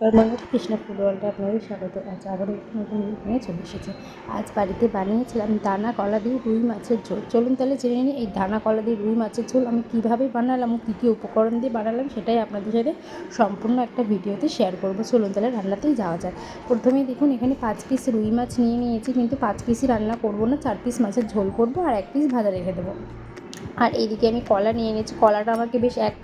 বাংলা কৃষ্ণা ফুটবলটা আপনাদের স্বাগত। আজ আবারও একটি নতুন নিয়ে চলে এসেছে। আজ বাড়িতে বানিয়েছিলাম দানা কলা দিয়ে রুই মাছের ঝোল। চলুন তাহলে জেনে নিই, এই দানা কলা দিয়ে রুই মাছের ঝোল আমি কীভাবে বানালাম কী কী উপকরণ দিয়ে বানালাম সেটাই আপনাদের সাথে সম্পূর্ণ একটা ভিডিওতে শেয়ার করব। চলুন তাহলে রান্নাতেই যাওয়া যায় প্রথমেই দেখুন, এখানে পাঁচ পিস রুই মাছ নিয়ে নিয়েছি, কিন্তু পাঁচ পিসই রান্না করব না, চার পিস মাছের ঝোল করব আর এক পিস ভাজা রেখে দেবো। আর এইদিকে আমি কলা নিয়ে নিয়েছি কলাটা আমাকে বেশ এক,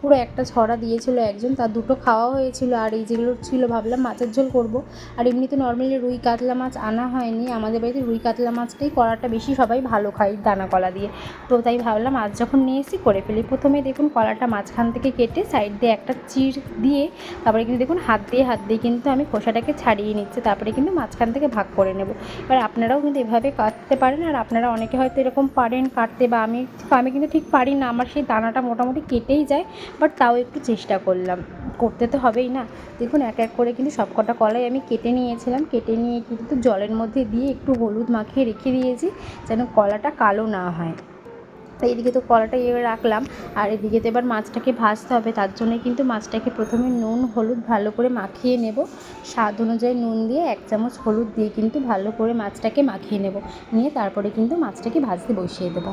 পুরো একটা ছড়া দিয়েছিল একজন, তার দুটো খাওয়া হয়েছিল আর এই যেগুলো ছিল ভাবলাম মাছের ঝোল করব। আর এমনিতে নর্মালি রুই কাতলা মাছ আনা হয়নি। আমাদের বাড়িতে রুই কাতলা মাছটাই কলাটা বেশি সবাই ভালো খায় দানা কলা দিয়ে। তো তাই ভাবলাম আজ যখন নিয়ে এসেছি করে ফেলি। প্রথমে দেখুন কলাটা মাঝখান থেকে কেটে সাইড দিয়ে একটা চির দিয়ে তারপরে কিন্তু দেখুন হাত দিয়ে হাত দিয়ে কিন্তু আমি খোসাটাকে ছাড়িয়ে নিচ্ছি। তারপরে কিন্তু মাঝখান থেকে ভাগ করে নেব। এবার আপনারাও কিন্তু এভাবে কাটতে পারেন। আর আপনারা অনেকে হয়তো এরকম পারেন কাটতে বা আমি আমি কিন্তু ঠিক পারি না। আমার সেই দানাটা মোটামুটি কেটেই যায় বাট তাও একটু চেষ্টা করলাম। করতে তো হবেই না। দেখুন, এক এক করে কিন্তু সব কটা কলাই আমি কেটে নিয়েছিলাম। কেটে নিয়ে কিন্তু জলের মধ্যে দিয়ে একটু হলুদ মাখিয়ে রেখে দিয়েছি, যেন কলাটা কালো না হয়। তো এদিকে তো কলাটা ইয়ে রাখলাম। আর এদিকে তো এবার মাছটাকে ভাজতে হবে। তার জন্য কিন্তু মাছটাকে প্রথমে নুন, হলুদ ভালো করে মাখিয়ে নেব। স্বাদ অনুযায়ী নুন দিয়ে এক চামচ হলুদ দিয়ে কিন্তু ভালো করে মাছটাকে মাখিয়ে নেব। নিয়ে তারপরে কিন্তু মাছটাকে ভাজতে বসিয়ে দেবো।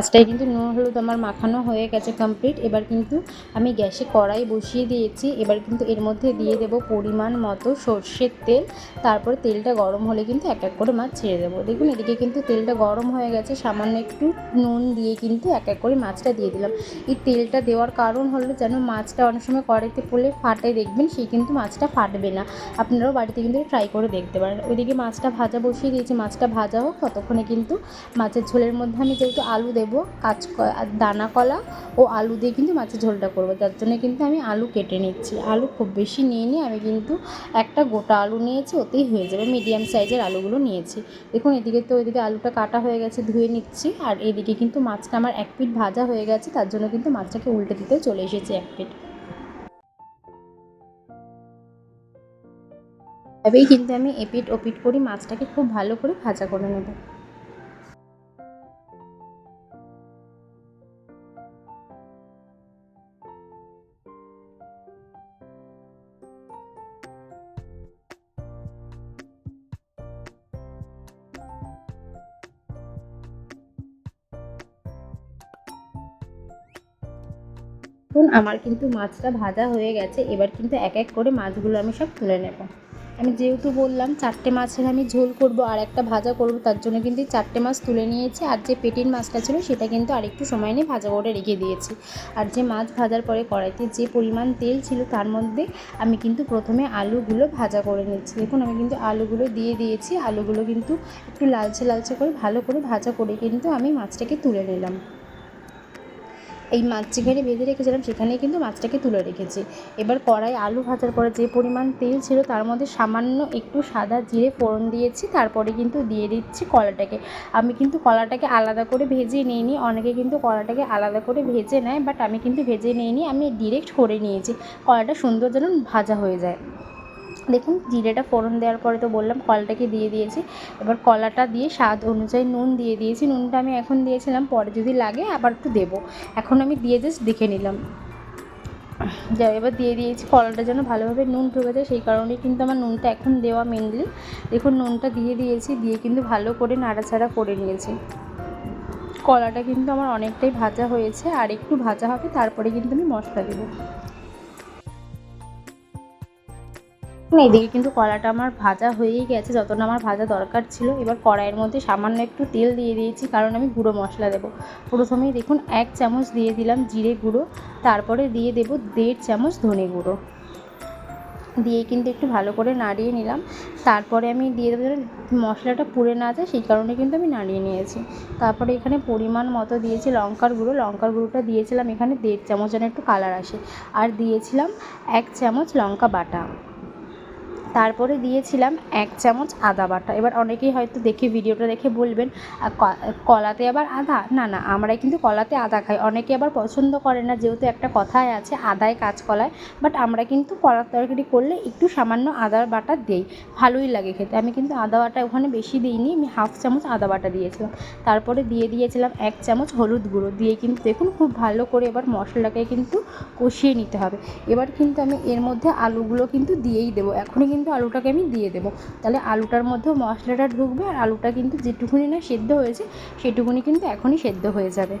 মাছটায় কিন্তু নুন, হলুদ আমার মাখানো হয়ে গেছে কমপ্লিট এবার কিন্তু আমি গ্যাসে কড়াই বসিয়ে দিয়েছি। এবার কিন্তু এর মধ্যে দিয়ে দেবো পরিমাণ মতো সর্ষের তেল। তারপরে তেলটা গরম হলে কিন্তু এক এক করে মাছ ছেড়ে দেবো। দেখুন, এদিকে কিন্তু তেলটা গরম হয়ে গেছে। সামান্য একটু নুন দিয়ে কিন্তু এক এক করে মাছটা দিয়ে দিলাম। এই তেলটা দেওয়ার কারণ হলো যেন মাছটা অনেক সময় কড়াইতে পড়লে ফাটে, দেখবেন সেই কিন্তু মাছটা ফাটবে না। আপনারাও বাড়িতে কিন্তু ট্রাই করে দেখতে পারেন। ওইদিকে মাছটা ভাজা বসিয়ে দিয়েছি। মাছটা ভাজা হোক, ততক্ষণে কিন্তু মাছের ঝোলের মধ্যে আমি যেহেতু আলু দেবো কাঁচ দানা কলা ও আলু দিয়ে কিন্তু মাছের ঝোলটা করব। তার জন্য কিন্তু আমি আলু কেটে নিচ্ছি। আলু খুব বেশি নিয়ে নিয়ে আমি কিন্তু একটা গোটা আলু নিয়েছি, ওতেই হয়ে যাবে। মিডিয়াম সাইজের আলুগুলো নিয়েছি। দেখুন, এদিকে তো এদিকে আলুটা কাটা হয়ে গেছে, ধুয়ে নিচ্ছি। আর এদিকে কিন্তু মাছটা আমার এক পিঠ ভাজা হয়ে গেছে, তার জন্য কিন্তু মাছটাকে উল্টে দিতে চলে এসেছি এক পিঠ। এভাবেই কিন্তু আমি এপিট ওপিট করি মাছটাকে খুব ভালো করে ভাজা করে নেব। দেখুন, আমার কিন্তু মাছটা ভাজা হয়ে গেছে। এবার কিন্তু এক এক করে মাছগুলো আমি সব তুলে নেব। আমি যেহেতু বললাম চারটে মাছের আমি ঝোল করব, আর একটা ভাজা করব, তার জন্য কিন্তু চারটে মাছ তুলে নিয়েছি। আর যে পেটির মাছটা ছিল, সেটা কিন্তু আরেকটু সময় নিয়ে ভাজা করে রেখে দিয়েছি। আর যে মাছ ভাজার পরে কড়াইতে যে পরিমাণ তেল ছিল, তার মধ্যে আমি কিন্তু প্রথমে আলুগুলো ভাজা করে নিচ্ছি। দেখুন, আমি কিন্তু আলুগুলো দিয়ে দিয়েছি। আলুগুলো কিন্তু একটু লালচে লালচে করে ভালো করে ভাজা করে কিন্তু আমি মাছটাকে তুলে নিলাম। এই মাছ যেখানে বেঁধে রেখেছিলাম, সেখানেই কিন্তু মাছটাকে তুলে রেখেছি। এবার কড়াই আলু ভাজার পরে যে পরিমাণ তেল ছিল, তার মধ্যে সামান্য একটু সাদা জিরে ফোড়ন দিয়েছি, তারপরে কিন্তু দিয়ে দিচ্ছি কলাটাকে। আমি কিন্তু কলাটাকে আলাদা করে ভেজে নিইনি, অনেকে কিন্তু কলাটাকে আলাদা করে ভেজে নেয়, বাট আমি কিন্তু ভেজে নিইনি, আমি ডিরেক্ট করে নিয়েছি। কলাটা সুন্দর যেন ভাজা হয়ে যায়। দেখুন, জিরেটা ফোড়ন দেওয়ার পরে তো বললাম, কলাটাকে দিয়ে দিয়েছি। এবার কলাটা দিয়ে স্বাদ অনুযায়ী নুন দিয়ে দিয়েছি। নুনটা আমি এখন দিয়েছিলাম, পরে যদি লাগে আবার একটু দেবো। এখন আমি দিয়ে জাস্ট দেখে নিলাম। যা, এবার দিয়ে দিয়েছি, কলাটা যেন ভালোভাবে নুন ঢুকে যায়, সেই কারণেই কিন্তু আমার নুনটা এখন দেওয়া মেনলি দেখুন, নুনটা দিয়ে দিয়েছি, দিয়ে কিন্তু ভালো করে নাড়াচাড়া করে নিয়েছি। কলাটা কিন্তু আমার অনেকটাই ভাজা হয়েছে, আর একটু ভাজা হবে, তারপরে কিন্তু আমি মশলা দেবো। এদিকে কিন্তু কলাটা আমার ভাজা হয়েই গেছে, যতটা আমার ভাজা দরকার ছিল। এবার কড়াইয়ের মধ্যে সামান্য একটু তেল দিয়ে দিয়েছি, কারণ আমি গুঁড়ো মশলা দেবো। প্রথমেই দেখুন, এক চামচ দিয়ে দিলাম জিরে গুঁড়ো, তারপরে দিয়ে দেবো দেড় চামচ ধনে গুঁড়ো। দিয়ে কিন্তু একটু ভালো করে নাড়িয়ে নিলাম। তারপরে আমি দিয়ে দেবো মশলাটা পুড়ে না যায়, সেই কারণে কিন্তু আমি নাড়িয়ে নিয়েছি। তারপরে এখানে পরিমাণ মতো দিয়েছি লঙ্কার গুঁড়ো। লঙ্কার গুঁড়োটা দিয়েছিলাম এখানে দেড় চামচ যেন একটু কালার আসে। আর দিয়েছিলাম এক চামচ লঙ্কা বাটা। তারপরে দিয়েছিলাম এক চামচ আদা বাটা। এবার অনেকেই হয়তো দেখে ভিডিওটা দেখে বলবেন কলাতে আবার আদা? না না আমরা কিন্তু কলাতে আদা খাই। অনেকে আবার পছন্দ করে না, যেহেতু একটা কথায় আছে, আদায় কাঁচকলায় বাট আমরা কিন্তু কলার তরকারি করলে একটু সামান্য আদার বাটা দিই। ভালোই লাগে খেতে। আমি কিন্তু আদা বাটা ওখানে বেশি দিইনি, আমি হাফ চামচ আদা বাটা দিয়েছিলাম। তারপরে দিয়ে দিয়েছিলাম এক চামচ হলুদ গুঁড়ো। দিয়ে কিন্তু দেখুন খুব ভালো করে এবার মশলাটাকে কিন্তু কষিয়ে নিতে হবে। এবার কিন্তু আমি এর মধ্যে আলুগুলো কিন্তু দিয়েই দেবো। এখনই কিন্তু আলুটাকে আমি দিয়ে দেবো। তাহলে আলুটার মধ্যেও মশলাটা ঢুকবে আর আলুটা কিন্তু যেটুকুনি না সেদ্ধ হয়েছে, সেটুকুনি কিন্তু এখনই সেদ্ধ হয়ে যাবে।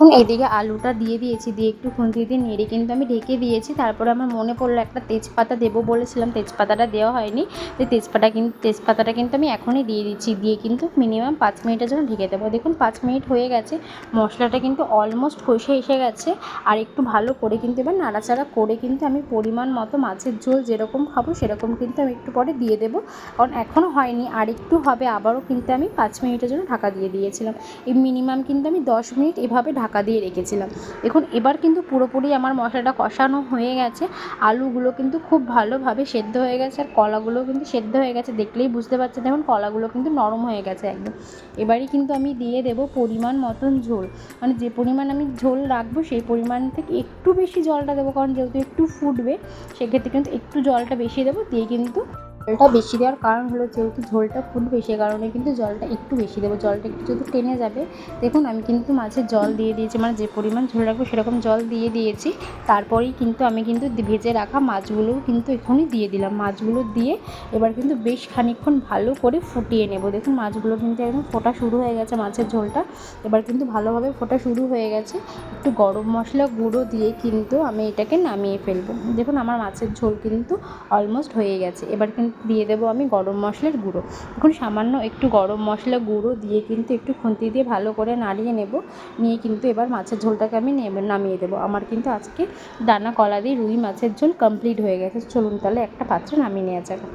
এখন এদিকে আলুটা দিয়ে দিয়েছি, দিয়ে একটু খুন্তি দিয়ে নেড়ে কিন্তু আমি ঢেকে দিয়েছি। তারপরে আমার মনে পড়ল একটা তেজপাতা দেবো বলেছিলাম, তেজপাতাটা দেওয়া হয়নি। তো তেজপাতা কিন্তু তেজপাতাটা কিন্তু আমি এখনই দিয়ে দিচ্ছি। দিয়ে কিন্তু মিনিমাম পাঁচ মিনিটের জন্য ঢেকে দেবো। দেখুন, পাঁচ মিনিট হয়ে গেছে। মশলাটা কিন্তু অলমোস্ট কষে এসে গেছে। আর একটু ভালো করে কিন্তু এবার নাড়াচাড়া করে কিন্তু আমি পরিমাণ মতো মাছের ঝোল যেরকম খাব, সেরকম কিন্তু আমি একটু পরে দিয়ে দেবো। কারণ এখনও হয়নি। আর একটু হবে আবারও কিন্তু আমি পাঁচ মিনিটের জন্য ঢাকা দিয়ে দিয়েছিলাম। এই মিনিমাম কিন্তু আমি দশ মিনিট এভাবে ঢাকা দিয়ে রেখেছিলাম। দেখুন, এবার কিন্তু পুরোপুরি আমার মশলাটা কষানো হয়ে গেছে। আলুগুলো কিন্তু খুব ভালোভাবে সেদ্ধ হয়ে গেছে আর কলাগুলো কিন্তু সেদ্ধ হয়ে গেছে। দেখলেই বুঝতে পারছেন, দেখুন, কলাগুলো কিন্তু নরম হয়ে গেছে একদম। এবারই কিন্তু আমি দিয়ে দেবো পরিমাণ মতন ঝোল। মানে যে পরিমাণ আমি ঝোল রাখব, সেই পরিমাণ থেকে একটু বেশি জলটা দেবো। কারণ যেহেতু একটু ফুটবে, সেক্ষেত্রে কিন্তু একটু জলটা বেশি দেবো। দিয়ে কিন্তু জলটা বেশি দেওয়ার কারণ হলো যেহেতু ঝোলটা ফুটবে সে কারণে কিন্তু জলটা একটু বেশি দেবো। জলটা একটু যদি টেনে যাবে, দেখুন আমি কিন্তু মাছের জল দিয়ে দিয়েছি মানে যে পরিমাণ ঝোল রাখব সেরকম জল দিয়ে দিয়েছি। তারপরেই কিন্তু আমি কিন্তু ভেজে রাখা মাছগুলোও কিন্তু এখনই দিয়ে দিলাম। মাছগুলো দিয়ে এবার কিন্তু বেশ খানিক্ষণ ভালো করে ফুটিয়ে নেব। দেখুন মাছগুলো কিন্তু একদম ফোটা শুরু হয়ে গেছে মাছের ঝোলটা। এবার কিন্তু ভালোভাবে ফোটা শুরু হয়ে গেছে। একটু গরম মশলা গুঁড়ো দিয়ে কিন্তু আমি এটাকে নামিয়ে ফেলব। দেখুন আমার মাছের ঝোল কিন্তু অলমোস্ট হয়ে গেছে। এবার কিন্তু দিয়ে দেবো আমি গরম মশলার গুঁড়ো। এখন সামান্য একটু গরম মশলা গুঁড়ো দিয়ে কিন্তু একটু খুন্তি দিয়ে ভালো করে নাড়িয়ে নেব। নিয়ে কিন্তু এবার মাছের ঝোলটাকে আমি নামিয়ে দেবো। আমার কিন্তু আজকে দানা, কলা দিয়ে রুই মাছের ঝোল কমপ্লিট হয়ে গেছে। চলুন তাহলে একটা পাত্রে নামিয়ে নেওয়া যাবে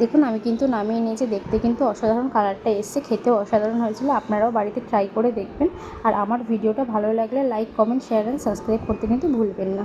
দেখুন, আমি কিন্তু নামিয়ে নিয়েছি। দেখতে কিন্তু অসাধারণ কালারটা এসছে। খেতেও অসাধারণ হয়েছিল। আপনারাও বাড়িতে ট্রাই করে দেখবেন। আর আমার ভিডিওটা ভালো লাগলে like comment share and subscribe করতে কিন্তু ভুলবেন না।